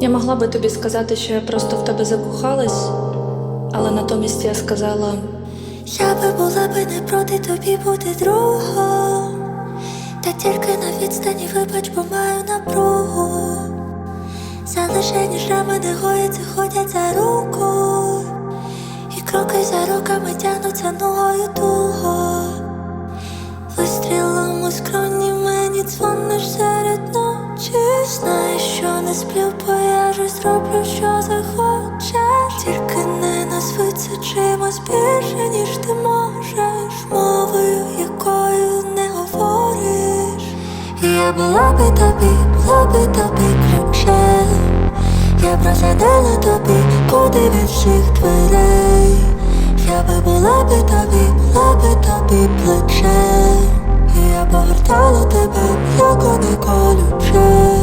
Я могла би тобі сказати, що я просто в тебе закохалась, але натомість я сказала: Я би була би не проти тобі бути другом, та тільки на відстані вибач, бо маю напругу. Залишені шрами не гояться, ходять за руку, і кроки за роками тягнуться ногою туго. Вистрілом у скроні мені дзвониш сплю, ж зроблю, що захочеш. Тільки не назви це чимось більше, ніж ти можеш, мовою, якою не говориш. Я була би тобі, була би тобі ключем. Я просадила тобі, куди від всіх дверей. Я би була би тобі, була би тобі плечем. І я повертала тебе, як не колюче.